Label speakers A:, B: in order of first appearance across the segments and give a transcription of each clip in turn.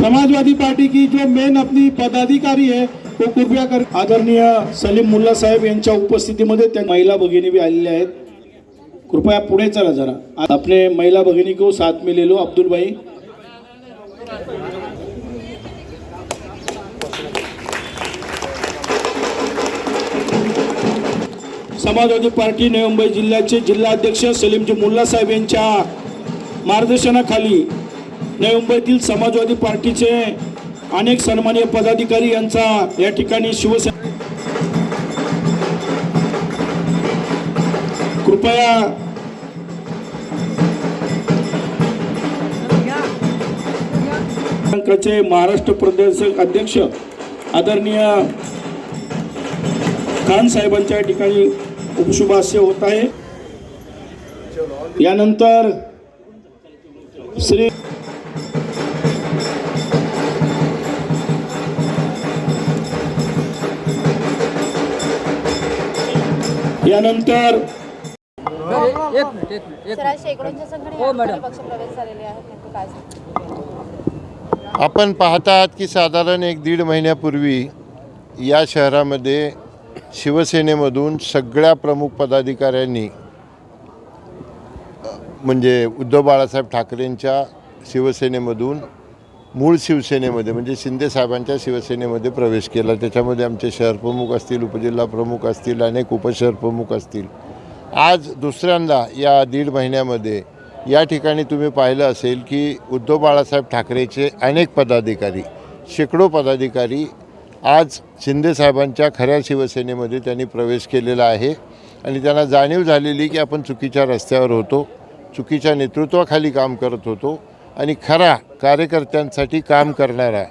A: समाजवादी party की जो main अपनी पदाधिकारी है तो कृपया कर आदरणीय सलीम मुल्ला साहेब यांच्या उपस्थितीमध्ये त्या महिला भगिनी भी आलेल्या आहेत. कृपया पुढे चला जरा. आपले महिला भगिनी को साथ में ले लो अब्दुल भाई. समाजवादी पार्टी नवी मुंबई जिल्ह्याचे जिल्हाध्यक्ष सलीमजी मुल्ला साहेब यांच्या मार्गदर्शनाखाली नवी मुंबईतील समाजवादी पार्टीचे अनेक सन्मान्य पदाधिकारी यांचा या ठिकाणी शिवसेना कृपया चे महाराष्ट्र प्रदेश अध्यक्ष आदरणीय खान साहेबांच्या या ठिकाणी उपशुभास्य होत आहे. यानंतर श्री
B: सांगता?
C: आपण पाहत आहात की साधारण एक दीड महिन्यापूर्वी या शहरामध्ये शिवसेनेमधून सगळ्या प्रमुख पदाधिकाऱ्यांनी म्हणजे उद्धव बाळासाहेब ठाकरेंच्या शिवसेनेमधून मूळ शिवसेनेमध्ये म्हणजे शिंदे साहेबांच्या शिवसेनेमध्ये प्रवेश केला. त्याच्यामध्ये आमचे शहर प्रमुख असतील उपजिल्हा प्रमुख असतील अनेक उपशहर प्रमुख असतील. आज दुसऱ्यांदा या दीड महिन्यामध्ये या ठिकाणी तुम्ही पाहिलं असेल की उद्धव बाळासाहेब ठाकरेचे अनेक पदाधिकारी शेकडो पदाधिकारी आज शिंदेसाहेबांच्या खऱ्या शिवसेनेमध्ये त्यांनी प्रवेश केलेला आहे. आणि त्यांना जाणीव झालेली की आपण चुकीच्या रस्त्यावर होतो चुकीच्या नेतृत्वाखाली काम करत होतो. आणि खरा कार्यकर्त्यांसाठी काम करणारा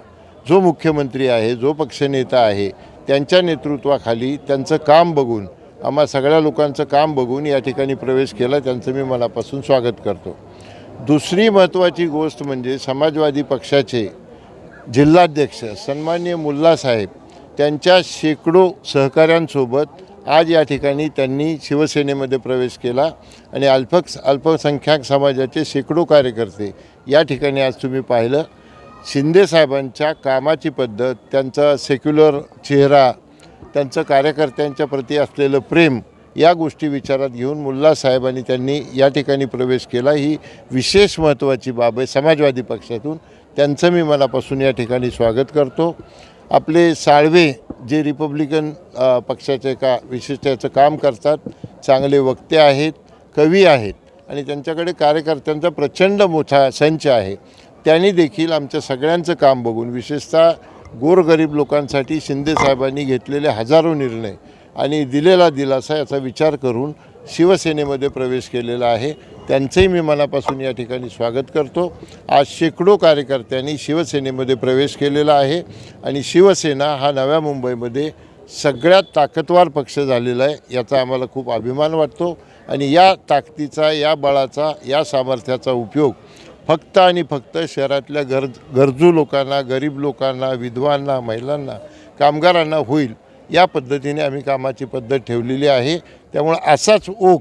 C: जो मुख्यमंत्री आहे जो पक्षनेता आहे त्यांच्या नेतृत्वाखाली त्यांचं काम बघून आम्हा सगळ्या लोकांचं काम बघून या ठिकाणी प्रवेश केला त्यांचं मी मनापासून स्वागत करतो. दुसरी महत्त्वाची गोष्ट म्हणजे समाजवादी पक्षाचे जिल्हाध्यक्ष सन्मान्य मुल्लासाहेब त्यांच्या शेकडो सहकाऱ्यांसोबत आज या ठिकाणी त्यांनी शिवसेनेमध्ये प्रवेश केला आणि अल्प अल्पसंख्याक समाजाचे शेकडो कार्यकर्ते या ठिकाणी आज तुम्ही पाहिलं. शिंदेसाहेबांच्या कामाची पद्धत त्यांचा सेक्युलर चेहरा त्यांचं कार्यकर्त्यांच्या प्रती असलेलं प्रेम या गोष्टी विचारात घेऊन मुल्ला साहेबांनी त्यांनी या ठिकाणी प्रवेश केला. ही विशेष महत्त्वाची बाब आहे समाजवादी पक्षातून. त्यांचं मी मनापासून या ठिकाणी स्वागत करतो. आपले साळवे जे रिपब्लिकन पक्षाचे का विशिष्टाचं काम करतात चांगले वक्ते आहेत कवी आहेत आणि त्यांच्याकडे कार्यकर्त्यांचा प्रचंड मोठा संच आहे त्यांनी देखील आमच्या सगळ्यांचं काम बघून विशेषतः गोरगरीब लोकांसाठी शिंदेसाहेबांनी घेतलेले हजारो निर्णय आणि दिलेला दिलासा याचा विचार करून शिवसेनेमध्ये प्रवेश केलेला आहे. त्यांचंही मी मनापासून या ठिकाणी स्वागत करतो. आज शेकडो कार्यकर्त्यांनी शिवसेनेमध्ये प्रवेश केलेला आहे आणि शिवसेना हा नव्या मुंबईमध्ये सगळ्यात ताकदवार पक्ष झालेला आहे याचा आम्हाला खूप अभिमान वाटतो. आणि या ताकदीचा या बळाचा या सामर्थ्याचा उपयोग फक्त आणि फक्त शहरातल्या गरज गरजू लोकांना गरीब लोकांना विधवांना महिलांना कामगारांना होईल या पद्धतीने आम्ही कामाची पद्धत ठेवलेली आहे. त्यामुळं असाच ओघ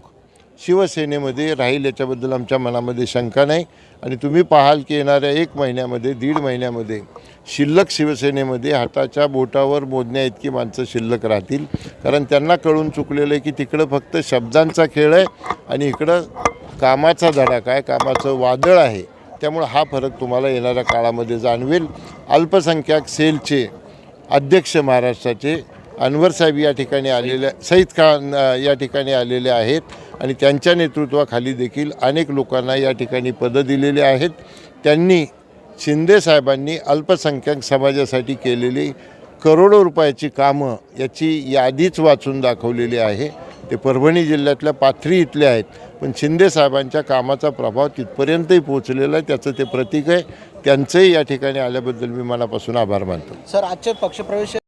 C: शिवसेनेमध्ये राहील याच्याबद्दल आमच्या मनामध्ये शंका नाही. आणि तुम्ही पाहाल की येणाऱ्या एक महिन्यामध्ये दीड महिन्यामध्ये शिल्लक शिवसेनेमध्ये हाताच्या बोटावर मोजण्या इतकी माणसं शिल्लक राहतील. कारण त्यांना कळून चुकलेलं आहे की तिकडं फक्त शब्दांचा खेळ आहे आणि इकडं कामाचा धडाका आहे कामाचं वादळ आहे. त्यामुळं हा फरक तुम्हाला येणाऱ्या काळामध्ये जाणवेल. अल्पसंख्याक सेलचे अध्यक्ष महाराष्ट्राचे अनवर साहेब या ठिकाणी आलेले सईद खान या ठिकाणी आलेले आहेत आणि त्यांच्या नेतृत्वाखाली देखील अनेक लोकांना या ठिकाणी पदं दिलेली आहेत. त्यांनी शिंदे साहेबांनी अल्पसंख्याक समाजासाठी केलेली करोडो रुपयाची कामं याची यादीच वाचून दाखवलेली आहे. ते परभणी जिल्ह्यातल्या पाथरी इथले आहेत. पण शिंदे साहेबांच्या कामाचा प्रभाव तिथपर्यंतही पोहोचलेला आहे. त्याचं ते प्रतीक आहे. त्यांचंही या ठिकाणी आल्याबद्दल मी मनापासून आभार मानतो.
D: सर आजच्या पक्षप्रवेश